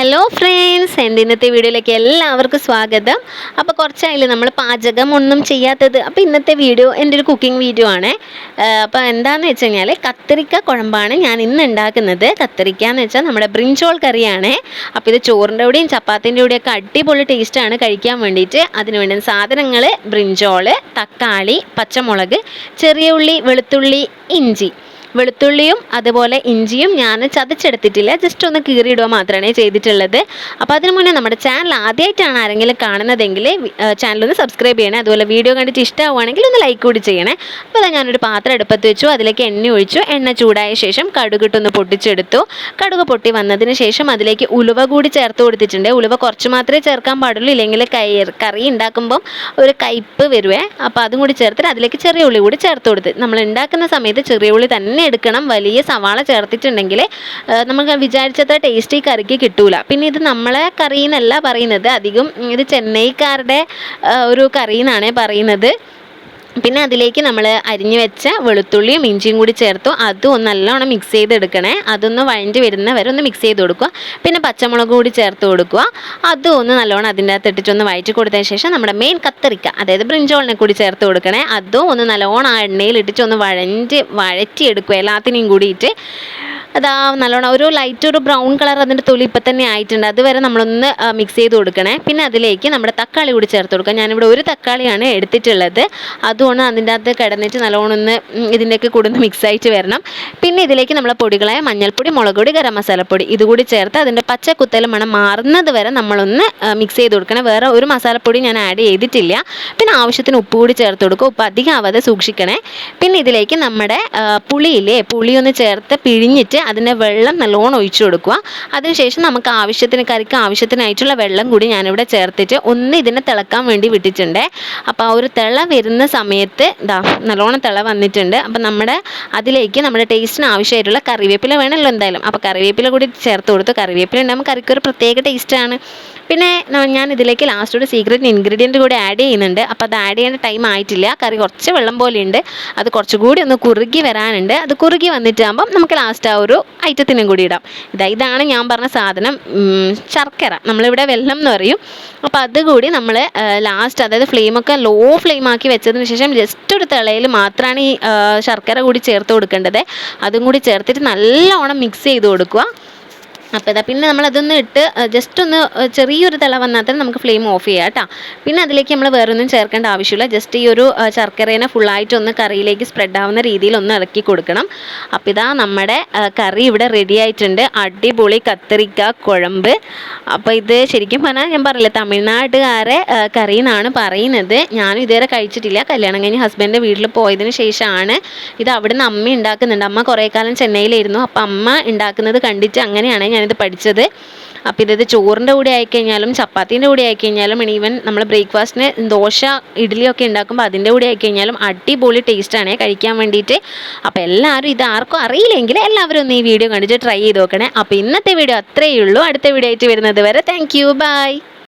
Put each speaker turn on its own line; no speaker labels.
Hello friends എന്റെ ഇന്നത്തെ വീഡിയോയിലേക്ക് എല്ലാവർക്കും സ്വാഗതം. അപ്പോൾ കുറച്ചായില്ലേ നമ്മൾ പാചകം ഒന്നും ചെയ്യാത്തത്. അപ്പോൾ ഇന്നത്തെ വീഡിയോ എന്റെ ഒരു കുക്കിംഗ് വീഡിയോ ആണേ. അപ്പോൾ എന്താണെന്ന് വെച്ച് കഴിഞ്ഞാൽ കത്തിരിക്ക കുഴമ്പാണ് ഞാൻ ഇന്ന് ഉണ്ടാക്കുന്നത്. കത്തിരിക്ക എന്ന് വെച്ചാൽ നമ്മുടെ ബ്രിഞ്ചോൾ കറിയാണ്. അപ്പോൾ ഇത് ചോറിന്റെ കൂടെയും ചപ്പാത്തിന്റെ കൂടെയൊക്കെ അടിപൊളി ടേസ്റ്റാണ് കഴിക്കാൻ വേണ്ടിയിട്ട്. അതിന് വേണ്ടുന്ന സാധനങ്ങൾ ബ്രിഞ്ചോൾ തക്കാളി പച്ചമുളക് ചെറിയ ഉള്ളി വെളുത്തുള്ളി ഇഞ്ചി. വെളുത്തുള്ളിയും അതുപോലെ ഇഞ്ചിയും ഞാൻ ചതച്ചെടുത്തിട്ടില്ല. ജസ്റ്റ് ഒന്ന് കീറിയിടുക മാത്രമാണ് ചെയ്തിട്ടുള്ളത്. അപ്പോൾ അതിന് മുന്നേ നമ്മുടെ ചാനൽ ആദ്യമായിട്ടാണ് ആരെങ്കിലും കാണുന്നതെങ്കിൽ ചാനൽ ഒന്ന് സബ്സ്ക്രൈബ് ചെയ്യണേ. അതുപോലെ വീഡിയോ കണ്ടിട്ട് ഇഷ്ടമാവുകയാണെങ്കിൽ ഒന്ന് ലൈക്ക് കൂടി ചെയ്യണേ. അപ്പോൾ അതാ ഞാനൊരു പാത്രം എടുപ്പത്ത് വെച്ചു. അതിലേക്ക് എണ്ണ ഒഴിച്ചു. എണ്ണ ചൂടായ ശേഷം കടുകിട്ടൊന്ന് പൊട്ടിച്ചെടുത്തു. കടുക് പൊട്ടി വന്നതിന് ശേഷം അതിലേക്ക് ഉലുവ കൂടി ചേർത്ത് കൊടുത്തിട്ടുണ്ട്. ഉലുവ കുറച്ച് മാത്രമേ ചേർക്കാൻ പാടുള്ളൂ. ഇല്ലെങ്കിൽ കൈ കറി ഉണ്ടാക്കുമ്പം ഒരു കയ്പ്പ് വരുവേ. അപ്പോൾ അതും കൂടി ചേർത്തിട്ട് അതിലേക്ക് ചെറിയ ഉള്ളി കൂടി ചേർത്ത് കൊടുത്ത്. നമ്മൾ ഉണ്ടാക്കുന്ന സമയത്ത് ചെറിയ ഉള്ളി തന്നെ എടുക്കണം. വലിയ സവാള ചേർത്തിട്ടുണ്ടെങ്കിൽ നമുക്ക് വിചാരിച്ചത്ര ടേസ്റ്റ് ഈ കറിക്ക് കിട്ടൂല. പിന്നെ ഇത് നമ്മളെ കറി എന്നല്ല പറയുന്നത്. അധികം ഇത് ചെന്നൈക്കാരുടെ ഒരു കറി എന്നാണ് പറയുന്നത്. പിന്നെ അതിലേക്ക് നമ്മൾ അരിഞ്ഞു വെച്ച വെളുത്തുള്ളിയും ഇഞ്ചിയും കൂടി ചേർത്തു. അതും ഒന്ന് നല്ലോണം മിക്സ് ചെയ്തെടുക്കണേ. അതൊന്ന് വഴഞ്ഞ് വരുന്ന വരെ ഒന്ന് മിക്സ് ചെയ്ത് കൊടുക്കുക. പിന്നെ പച്ചമുളക് കൂടി ചേർത്ത് കൊടുക്കുക. അതും ഒന്ന് നല്ലോണം അതിന്റെ അകത്ത് ഇട്ടിട്ടൊന്ന് വഴറ്റി കൊടുത്തതിന് ശേഷം നമ്മുടെ മെയിൻ കത്തറിക്ക അതായത് ബ്രിഞ്ചോളിനെ കൂടി ചേർത്ത് കൊടുക്കണേ. അതും ഒന്ന് നല്ലോണം ആ എണ്ണയിൽ ഇട്ടിട്ട് ഒന്ന് വഴഞ്ഞ് വഴറ്റിയെടുക്കുക. എല്ലാത്തിനെയും കൂടിയിട്ട് അതാ നല്ലോണം ഒരു ലൈറ്റ് ഒരു ബ്രൗൺ കളർ അതിന്റെ തൊലി ഇപ്പം തന്നെ ആയിട്ടുണ്ട്. അതുവരെ നമ്മളൊന്ന് മിക്സ് ചെയ്ത് കൊടുക്കണേ. പിന്നെ അതിലേക്ക് നമ്മുടെ തക്കാളി കൂടി ചേർത്ത് കൊടുക്കുക ഞാനിവിടെ ഒരു തക്കാളിയാണ് എടുത്തിട്ടുള്ളത്. അതുകൊണ്ട് അതിന്റെ അകത്ത് കിടന്നിട്ട് നല്ലോണം ഒന്ന് ഇതിന്റെയൊക്കെ കൂടെ ഒന്ന് മിക്സ് ആയിട്ട് വരണം. പിന്നെ ഇതിലേക്ക് നമ്മളെ പൊടികളായ മഞ്ഞൾപ്പൊടി മുളക് പൊടി ഗരം മസാലപ്പൊടി ഇതുകൂടി ചേർത്ത് അതിന്റെ പച്ച കുത്തൽ മണം മാറുന്നത് വരെ നമ്മളൊന്ന് മിക്സ് ചെയ്ത് കൊടുക്കണം. വേറെ ഒരു മസാലപ്പൊടി ഞാൻ ആഡ് ചെയ്തിട്ടില്ല. പിന്നെ ആവശ്യത്തിന് ഉപ്പ് കൂടി ചേർത്ത് കൊടുക്കുക. ഉപ്പ് അധികം ആവാതെ സൂക്ഷിക്കണേ. പിന്നെ ഇതിലേക്ക് നമ്മുടെ പുളിയില്ലേ പുളി ഒന്ന് ചേർത്ത് പിഴിഞ്ഞിട്ട് അതിന്റെ വെള്ളം നല്ലോണം ഒഴിച്ചു കൊടുക്കുക. അതിനുശേഷം നമുക്ക് ആവശ്യത്തിന് കറിക്ക് ആവശ്യത്തിനായിട്ടുള്ള വെള്ളം കൂടി ഞാനിവിടെ ചേർത്തിട്ട് ഒന്ന് ഇതിനെ തിളക്കാൻ വേണ്ടി വിട്ടിട്ടുണ്ട്. അപ്പോൾ ആ ഒരു തിള വരുന്ന സമയത്ത് ഇതാ നല്ലോണം തിള വന്നിട്ടുണ്ട്. അപ്പോൾ നമ്മുടെ അതിലേക്ക് നമ്മുടെ ടേസ്റ്റിന് ആവശ്യമായിട്ടുള്ള കറിവേപ്പില വേണമല്ലോ എന്തായാലും. അപ്പോൾ കറിവേപ്പില കൂടി ചേർത്ത് കൊടുത്ത്. കറിവേപ്പില ഉണ്ടാകുമ്പോൾ കറിക്ക് ഒരു പ്രത്യേക ടേസ്റ്റാണ് പിന്നെ ഞാൻ ഇതിലേക്ക് ലാസ്റ്റ് ഒരു സീക്രട്ട് ഇൻഗ്രീഡിയന്റ് കൂടി ആഡ് ചെയ്യുന്നുണ്ട്. അപ്പോൾ അത് ആഡ് ചെയ്യേണ്ട ടൈം ആയിട്ടില്ല. കറി കുറച്ച് വെള്ളം പോലെയുണ്ട്. അത് കുറച്ചുകൂടി ഒന്ന് കുറുകി വരാനുണ്ട്. അത് കുറുകി വന്നിട്ടാകുമ്പം നമുക്ക് ലാസ്റ്റ് ആ ഒരു ഐറ്റത്തിനും കൂടി ഇടാം. ഇതാ ഇതാണ് ഞാൻ പറഞ്ഞ സാധനം ശർക്കര. നമ്മളിവിടെ വെള്ളം എന്ന് പറയും. അപ്പോൾ അതുകൂടി നമ്മൾ ലാസ്റ്റ് അതായത് ഫ്ലെയിമൊക്കെ ലോ ഫ്ലെയിം ആക്കി വെച്ചതിന് ശേഷം ജസ്റ്റ് ഒരു തിളയിൽ മാത്രമാണ് ഈ ശർക്കര കൂടി ചേർത്ത് കൊടുക്കേണ്ടത്. അതും കൂടി ചേർത്തിട്ട് നല്ലോണം മിക്സ് ചെയ്ത് കൊടുക്കുക. അപ്പോൾ ഇതാ പിന്നെ നമ്മൾ അതൊന്ന് ഇട്ട് ജസ്റ്റ് ഒന്ന് ചെറിയൊരു തിള വന്നാൽ തന്നെ നമുക്ക് ഫ്ലെയിം ഓഫ് ചെയ്യാം കേട്ടോ. പിന്നെ അതിലേക്ക് നമ്മൾ വേറൊന്നും ചേർക്കേണ്ട ആവശ്യമില്ല. ജസ്റ്റ് ഈ ഒരു ശർക്കരേനെ ഫുള്ളായിട്ട് ഒന്ന് കറിയിലേക്ക് സ്പ്രെഡ് ആവുന്ന രീതിയിൽ ഒന്ന് ഇറക്കി കൊടുക്കണം. അപ്പോൾ ഇതാ നമ്മുടെ കറി ഇവിടെ റെഡി ആയിട്ടുണ്ട്. അടിപൊളി കത്തിരിക്ക കുഴമ്പ്. അപ്പോൾ ഇത് ശരിക്കും പറഞ്ഞാൽ ഞാൻ പറയില്ല തമിഴ്നാട്ടുകാരെ കറി എന്നാണ് പറയുന്നത്. ഞാനും ഇതുവരെ കഴിച്ചിട്ടില്ല. കല്യാണം കഴിഞ്ഞ് ഹസ്ബൻഡിന്റെ വീട്ടിൽ പോയതിന് ശേഷമാണ് ഇത് അവിടുന്ന് അമ്മ ഉണ്ടാക്കുന്നുണ്ട്. അമ്മ കുറേ കാലം ചെന്നൈയിലായിരുന്നു. അപ്പോൾ അമ്മ ഉണ്ടാക്കുന്നത് കണ്ടിട്ട് അങ്ങനെയാണ് ഞാനിത് പഠിച്ചത്. അപ്പോൾ ഇത് ചോറിന്റെ കൂടെ ആയിക്കഴിഞ്ഞാലും ചപ്പാത്തീന്റെ കൂടെ ആയിക്കഴിഞ്ഞാലും ഈവൻ നമ്മൾ ബ്രേക്ക്ഫാസ്റ്റിന് ദോശ ഇഡ്ഡലിയൊക്കെ ഉണ്ടാക്കുമ്പോൾ അതിന്റെ കൂടെ ആയിക്കഴിഞ്ഞാലും അടിപൊളി ടേസ്റ്റാണ് കഴിക്കാൻ വേണ്ടിയിട്ട്. അപ്പോൾ എല്ലാവരും ഇത് ആർക്കും അറിയില്ലെങ്കിൽ എല്ലാവരും ഒന്ന് ഈ വീഡിയോ കണ്ടിട്ട് ട്രൈ ചെയ്ത് നോക്കണേ. അപ്പോൾ ഇന്നത്തെ വീഡിയോ അത്രയേ ഉള്ളൂ. അടുത്ത വീഡിയോ ആയിട്ട് വരുന്നത് വരെ താങ്ക് യു ബൈ